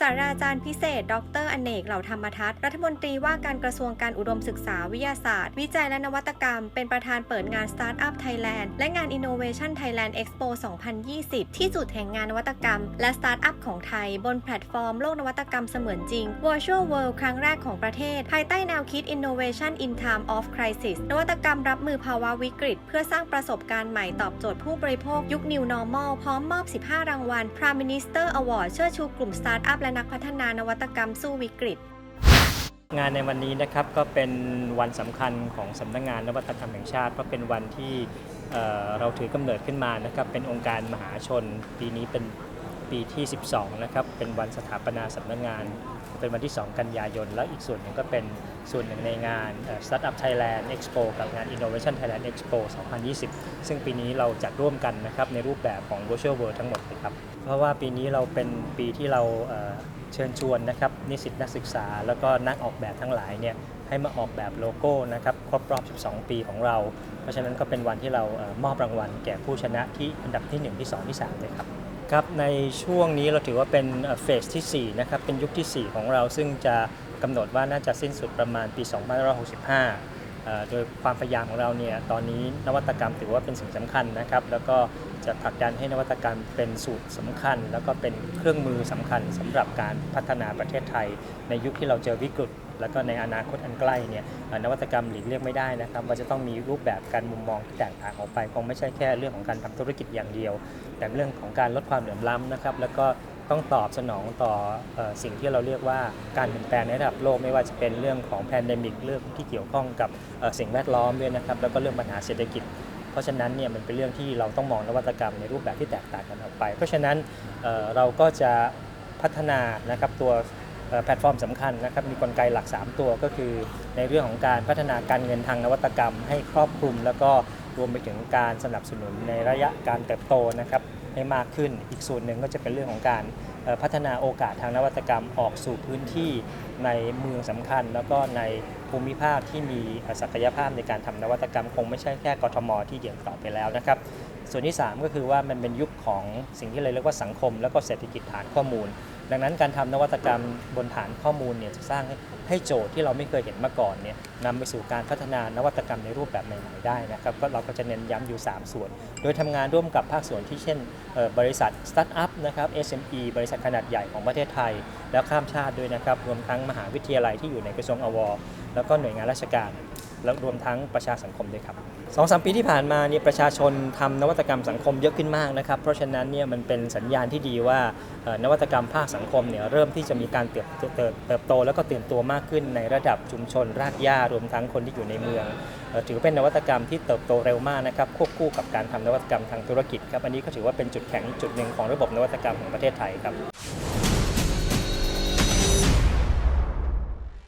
ศาสตราจารย์พิเศษ ดรอเนก เหล่าธรรมทัศน์รัฐมนตรีว่าการกระทรวงการอุดมศึกษาวิทยาศาสตร์ วิจัยและนวัตกรรม เป็นประธานเปิดงาน Startup Thailand และงาน Innovation Thailand Expo 2020 ที่จุดแห่งงานนวัตกรรม และสตาร์ทอัพของไทย บนแพลตฟอร์มโลกนวัตกรรมเสมือนจริง Virtual World ครั้งแรกของประเทศ ภายใต้แนวคิด Innovation in Time of Crisis นวัตกรรมรับมือภาวะวิกฤต เพื่อสร้างประสบการณ์ใหม่ตอบโจทย์ผู้บริโภคยุค New Normal พร้อมมอบ 15 รางวัล Prime Minister Award เชิดชูกลุ่มสตาร์ทอัพและนักพัฒนานวัตกรรมสู้วิกฤต งานในวันนี้นะครับก็เป็นวันสำคัญของสำนักงงานนวัตกรรมแห่งชาติเพราะเป็นวันที่เอ่อเราถือกำเนิดขึ้นมานะครับเป็นองค์การมหาชนปีนี้เป็น ปีที่ 12 นะครับ เป็นวันสถาปนาสำนักงาน เป็นวันที่ 2 กันยายน แล้วอีกส่วนหนึ่งก็เป็นส่วนหนึ่งในงาน Startup Thailand Expo กับงาน Innovation Thailand Expo 2020 ซึ่งปีนี้เราจัดร่วมกันนะครับ ในรูปแบบของ Virtual World ทั้งหมดเลยครับ เพราะว่าปีนี้เราเป็นปีที่เราเชิญชวนนะครับนิสิตนักศึกษา แล้วก็นักออกแบบทั้งหลายเนี่ยให้มาออกแบบโลโก้นะครับครบรอบ 12 ปีของเรา เพราะฉะนั้นก็เป็นวันที่เรามอบรางวัลแก่ผู้ชนะที่อันดับที่ 1 ที่ 2 ที่ 3 เลยครับ ครับในช่วงนี้เราถือว่าเป็นเฟสที่ 4 นะครับ เป็นยุคที่ 4 ของเราซึ่งจะกำหนดว่าน่าจะสิ้นสุดประมาณปี 2565 โดยความพยายามของเราเนี่ยตอนนี้นวัตกรรมถือว่าเป็นสิ่งสำคัญนะครับ แล้วก็จะผลักดันให้นวัตกรรมเป็นสูตรสำคัญ แล้วก็เป็นเครื่องมือสำคัญสำหรับการพัฒนาประเทศไทย ในยุคที่เราเจอวิกฤต แล้วก็ในอนาคตอันใกล้เนี่ยนวัตกรรมหลีกเลี่ยงไม่ได้นะครับว่าจะต้องมีรูปแบบการมุมมองที่แตกต่างออกไปคงไม่ใช่แค่เรื่องของการทำธุรกิจอย่างเดียว แต่เรื่องของการลดความเหลื่อมล้ำนะครับแล้วก็ต้องตอบสนองต่อสิ่งที่เราเรียกว่าการเปลี่ยนแปลงในระดับโลกไม่ว่าจะเป็นเรื่องของแพนเดมิกเรื่องที่เกี่ยวข้องกับสิ่งแวดล้อมด้วยนะครับแล้วก็เรื่องปัญหาเศรษฐกิจเพราะฉะนั้นเนี่ยมันเป็นเรื่องที่เราต้องมองนวัตกรรมในรูปแบบที่แตกต่างกันออกไป เพราะฉะนั้นเเราก็จะพัฒนานะครับตัว แพลตฟอร์มสำคัญนะครับมีกลไกหลัก 3 ตัวก็คือ ในเรื่องของการพัฒนาการเงินทางนวัตกรรม ให้ครอบคลุม แล้วก็รวมไปถึงการสนับสนุนในระยะการเติบโตนะครับให้มากขึ้นอีกส่วนหนึ่งก็จะเป็นเรื่องของการพัฒนาโอกาสทางนวัตกรรมออกสู่พื้นที่ในเมืองสำคัญ แล้วก็ในภูมิภาคที่มีศักยภาพในการทำนวัตกรรม คงไม่ใช่แค่กทม ที่เดี่ยวต่อไปแล้วนะครับ ส่วนที่ 3 ก็คือว่ามันเป็นยุคของสิ่งที่เราเรียกว่าสังคม แล้วก็เศรษฐกิจฐานข้อมูล ดังนั้นการทำนวัตกรรมบนฐานข้อมูลเนี่ยจะสร้างให้ให้โจทย์ที่เราไม่เคยเห็นมาก่อนเนี่ยนำไปสู่การพัฒนานวัตกรรมในรูปแบบใหม่ๆได้นะครับก็เราก็จะเน้นย้ำอยู่ 3 ส่วน โดยทำงานร่วมกับภาคส่วนที่เช่นบริษัทสตาร์ทอัพนะครับ SME บริษัทขนาดใหญ่ของประเทศไทย แล้วข้ามชาติด้วยนะครับรวมทั้งมหาวิทยาลัยที่อยู่ในกระทรวงอวแล้วก็หน่วยงานราชการ แล้วรวมทั้งประชาสังคมด้วยครับ สองสามปีที่ผ่านมาเนี่ยประชาชนทำนวัตกรรมสังคมเยอะขึ้นมากนะครับ เพราะฉะนั้นเนี่ยมันเป็นสัญญาณที่ดีว่านวัตกรรมภาคสังคมเนี่ยเริ่มที่จะมีการเติบเติบโต แล้วก็ตื่นตัวมากขึ้นในระดับชุมชนรากหญ้ารวมทั้งคนที่อยู่ในเมือง ถือเป็นนวัตกรรมที่เติบโตเร็วมากนะครับควบคู่กับการทำนวัตกรรมทางธุรกิจครับอันนี้ก็ถือว่าเป็นจุดแข็งจุดหนึ่งของระบบนวัตกรรมของประเทศไทยครับ